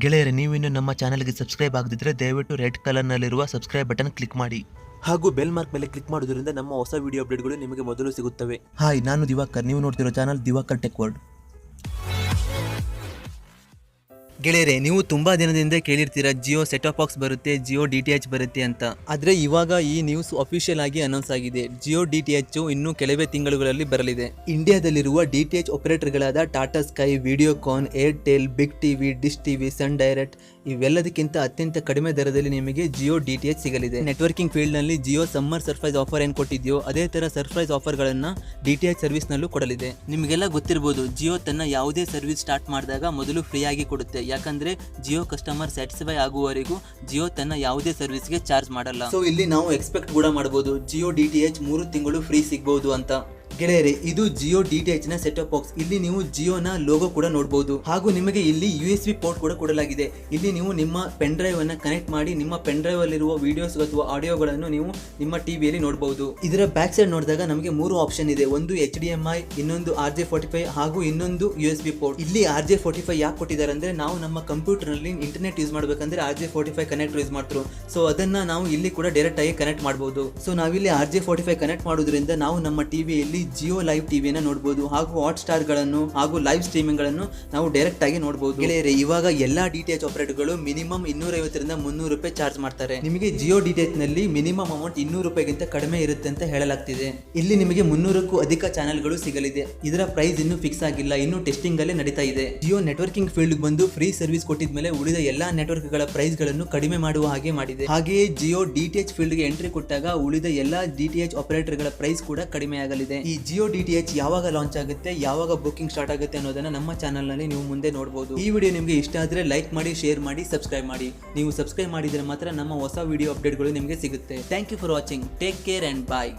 ಗೆಳೆಯರೆ ನೀವಿನ್ನು ನಮ್ಮ ಚಾನಲ್ಗೆ ಸಬ್ಸ್ಕ್ರೈಬ್ ಆಗದಿದ್ದರೆ ದಯವಿಟ್ಟು ರೆಡ್ ಕಲರ್ನಲ್ಲಿರುವ ಸಬ್ಸ್ಕ್ರೈಬ್ ಬಟನ್ ಕ್ಲಿಕ್ ಮಾಡಿ. ಹಾಗೂ ಬೆಲ್ ಮಾರ್ಕ್ ಮೇಲೆ ಕ್ಲಿಕ್ ಮಾಡೋದ್ರಿಂದ ನಮ್ಮ ಹೊಸ ವಿಡಿಯೋ ಅಪ್ಡೇಟ್ಗಳು ನಿಮಗೆ ಮೊದಲು ಸಿಗುತ್ತವೆ. ಹಾಯ್ ನಾನು ದಿವಾಕರ್. ನೀವು ನೋಡ್ತಿರೋ ಚಾನಲ್ ದಿವಾಕರ್ ಟೆಕ್ ವರ್ಲ್ಡ್. ಗೆಳೆಯರೆ, ನೀವು ತುಂಬಾ ದಿನದಿಂದ ಕೇಳಿರ್ತೀರ, ಜಿಯೋ ಸೆಟಪ್ ಬಾಕ್ಸ್ ಬರುತ್ತೆ, ಜಿಯೋ ಡಿ ಬರುತ್ತೆ ಅಂತ. ಆದರೆ ಇವಾಗ ಈ ನ್ಯೂಸ್ ಅಫಿಷಿಯಲ್ ಆಗಿ ಅನೌನ್ಸ್ ಆಗಿದೆ. ಜಿಯೋ ಡಿ ಟಿ ಎಚ್ ಇನ್ನು ಕೆಲವೇ ತಿಂಗಳುಗಳಲ್ಲಿ ಬರಲಿದೆ. ಇಂಡಿಯಾದಲ್ಲಿರುವ D T H ಆಪರೇಟರ್ಗಳಾದ Tata Sky Videocon Airtel Big TV Dish TV Sun Direct ಇವೆಲ್ಲದಕ್ಕಿಂತ ಅತ್ಯಂತ ಕಡಿಮೆ ದರದಲ್ಲಿ ನಿಮಗೆ ಜಿಯೋ ಡಿ ಟಿ ಎಚ್ ಸಿಗಲಿದೆ. ನೆಟ್ವರ್ಕಿಂಗ್ ಫೀಲ್ಡ್ನಲ್ಲಿ ಜಿಯೋ ಸಮ್ಮರ್ ಸರ್ಪ್ರೈಸ್ ಆಫರ್ ಏನು ಕೊಟ್ಟಿದೆಯೋ, ಅದೇ ತರ ಸರ್ಪ್ರೈಸ್ ಆಫರ್ಗಳನ್ನು ಡಿ ಟಿ ಎಚ್ ಸರ್ವಿಸ್ನಲ್ಲೂ ಕೊಡಲಿದೆ. ನಿಮಗೆಲ್ಲ ಗೊತ್ತಿರಬಹುದು ಜಿಯೋ ತನ್ನ ಯಾವುದೇ ಸರ್ವಿಸ್ ಸ್ಟಾರ್ಟ್ ಮಾಡಿದಾಗ ಮೊದಲು ಫ್ರೀ ಆಗಿ ಕೊಡುತ್ತೆ. ಯಾಕಂದ್ರೆ ಜಿಯೋ ಕಸ್ಟಮರ್ ಸ್ಯಾಟಿಸ್ಫೈ ಆಗುವವರೆಗೂ ಜಿಯೋ ತನ್ನ ಯಾವುದೇ ಸರ್ವಿಸ್ಗೆ ಚಾರ್ಜ್ ಮಾಡಲ್ಲ. ಸೊ ಇಲ್ಲಿ ನಾವು ಎಕ್ಸ್ಪೆಕ್ಟ್ ಕೂಡ ಮಾಡಬಹುದು ಜಿಯೋ ಡಿ ಟಿ ಎಚ್ ಮೂರು ತಿಂಗಳು ಫ್ರೀ ಸಿಗಬಹುದು ಅಂತ. ಗೆಳೆಯರೆ, ಇದು ಜಿಯೋ ಡಿ ಟಿ ಎಚ್ನ ಸೆಟ್ಅಪ್ ಬಾಕ್ಸ್ ಇಲ್ಲಿ ನೀವು ಜಿಯೋನ ಲೋಗೋ ಕೂಡ ನೋಡಬಹುದು ಹಾಗೂ ನಿಮಗೆ ಇಲ್ಲಿ ಯು ಎಸ್ ಬಿ ಪೋರ್ಟ್ ಕೂಡ ಕೊಡಲಾಗಿದೆ. ಇಲ್ಲಿ ನೀವು ನಿಮ್ಮ ಪೆನ್ ಡ್ರೈವ್ ಅನ್ನ ಕನೆಕ್ಟ್ ಮಾಡಿ, ನಿಮ್ಮ ಪೆನ್ ಡ್ರೈವ್ ಅಲ್ಲಿರುವ ವಿಡಿಯೋಸ್ ಅಥವಾ ಆಡಿಯೋಗಳನ್ನು ನೀವು ನಿಮ್ಮ ಟಿವಿಯಲ್ಲಿ ನೋಡಬಹುದು ಇದರ ಬ್ಯಾಕ್ ಸೈಡ್ ನೋಡಿದಾಗ ನಮಗೆ ಮೂರು ಆಪ್ಷನ್ ಇದೆ. ಒಂದು ಎಚ್ ಡಿ ಎಂ ಐ ಇನ್ನೊಂದು ಆರ್ ಜೆ ಫೋರ್ಟಿ ಫೈವ್ ಹಾಗೂ ಇನ್ನೊಂದು ಯು ಎಸ್ ಬಿ ಪೋರ್ಟ್ ಇಲ್ಲಿ ಆರ್ ಜೆ ಫೋರ್ಟಿ ಫೈವ್ ಯಾಕೆ ಕೊಟ್ಟಿದ್ದಾರೆ ಅಂದ್ರೆ ನಾವು ನಮ್ಮ ಕಂಪ್ಯೂಟರ್ನಲ್ಲಿ ಇಂಟರ್ನೆಟ್ ಯೂಸ್ ಮಾಡಬೇಕಂದ್ರೆ R J forty five connect use ಮಾಡ್ತರು. So ಅದನ್ನ ನಾವು ಇಲ್ಲಿ ಕೂಡ ಡೈರೆಕ್ಟ್ ಆಗಿ ಕನೆಕ್ಟ್ ಮಾಡಬಹುದು ಸೊ ನಾವಿಲ್ಲಿ R J forty five connect ಮಾಡೋದ್ರಿಂದ ನಾವು ನಮ್ಮ ಟಿವಿಯಲ್ಲಿ ಜಿಯೋ ಲೈವ್ ಟಿವಿಯನ್ನು ನೋಡಬಹುದು ಹಾಗೂ ಹಾಟ್ ಸ್ಟಾರ್ಗಳನ್ನು ಹಾಗೂ ಲೈವ್ ಸ್ಟ್ರೀಮಿಂಗ್ಗಳನ್ನು ನಾವು ಡೈರೆಕ್ಟ್ ಆಗಿ ನೋಡಬಹುದು ಗೆಳೆಯರೆ, ಇವಾಗ ಎಲ್ಲಾ ಡಿ ಟಿ ಎಚ್ ಆಪರೇಟರ್ಗಳು ಮಿನಿಮಮ್ ಇನ್ನೂರ ಐವತ್ತರಿಂದ ಮುನ್ನೂರು ರೂಪಾಯಿ ಚಾರ್ಜ್ ಮಾಡ್ತಾರೆ. ನಿಮಗೆ ಜಿಯೋ ಡಿ ಟಿ ಎಚ್ನಲ್ಲಿ ಮಿನಿಮಮ್ ಅಮೌಂಟ್ ಇನ್ನೂರು ರೂಪಾಯಿಗಿಂತ ಕಡಿಮೆ ಇರುತ್ತೆ ಅಂತ ಹೇಳಲಾಗ್ತಿದೆ. ಇಲ್ಲಿ ನಿಮಗೆ ಮುನ್ನೂರಕ್ಕೂ ಅಧಿಕ ಚಾನೆಲ್ಗಳು ಸಿಗಲಿದೆ. ಇದರ ಪ್ರೈಸ್ ಇನ್ನೂ ಫಿಕ್ಸ್ ಆಗಿಲ್ಲ, ಇನ್ನು ಟೆಸ್ಟಿಂಗ್ ಅಲ್ಲಿ ನಡೀತಾ ಇದೆ. ಜಿಯೋ ನೆಟ್ವರ್ಕಿಂಗ್ ಫೀಲ್ಡ್ ಬಂದು ಫ್ರೀ ಸರ್ವಿಸ್ ಕೊಟ್ಟಿದ ಮೇಲೆ ಉಳಿದ ಎಲ್ಲಾ ನೆಟ್ವರ್ಕ್ಗಳ ಪ್ರೈಸ್ಗಳನ್ನು ಕಡಿಮೆ ಮಾಡುವ ಹಾಗೆ ಮಾಡಿದೆ. ಹಾಗೆಯೇ ಜಿಯೋ ಡಿ ಟಿ ಎಚ್ ಫೀಲ್ಡ್ಗೆ ಎಂಟ್ರಿ ಕೊಟ್ಟಾಗ ಉಳಿದ ಎಲ್ಲಾ ಡಿ ಟಿ ಎಚ್ ಆಪರೇಟರ್ಗಳ ಪ್ರೈಸ್ ಕೂಡ ಕಡಿಮೆ ಆಗಲಿದೆ ಜಿಯೋ ಡಿ ಟಿ ಎಚ್ ಯಾವಾಗ ಲಾಂಚ್ ಆಗುತ್ತೆ, ಯಾವಾಗ ಬುಕಿಂಗ್ ಸ್ಟಾರ್ಟ್ ಆಗುತ್ತೆ ಅನ್ನೋದನ್ನ ನಮ್ಮ ಚಾನಲ್ನಲ್ಲಿ ನೀವು ಮುಂದೆ ನೋಡಬಹುದು ಈ ವಿಡಿಯೋ ನಿಮಗೆ ಇಷ್ಟ ಆದ್ರೆ ಲೈಕ್ ಮಾಡಿ ಶೇರ್ ಮಾಡಿ ಸಬ್ಸ್ಕ್ರೈಬ್ ಮಾಡಿ. ನೀವು ಸಬ್ಸ್ಕ್ರೈಬ್ ಮಾಡಿದ್ರೆ ಮಾತ್ರ ನಮ್ಮ ಹೊಸ ವಿಡಿಯೋ ಅಪ್ಡೇಟ್ಗಳು ನಿಮಗೆ ಸಿಗುತ್ತೆ. Thank you for watching take care and bye